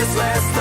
this last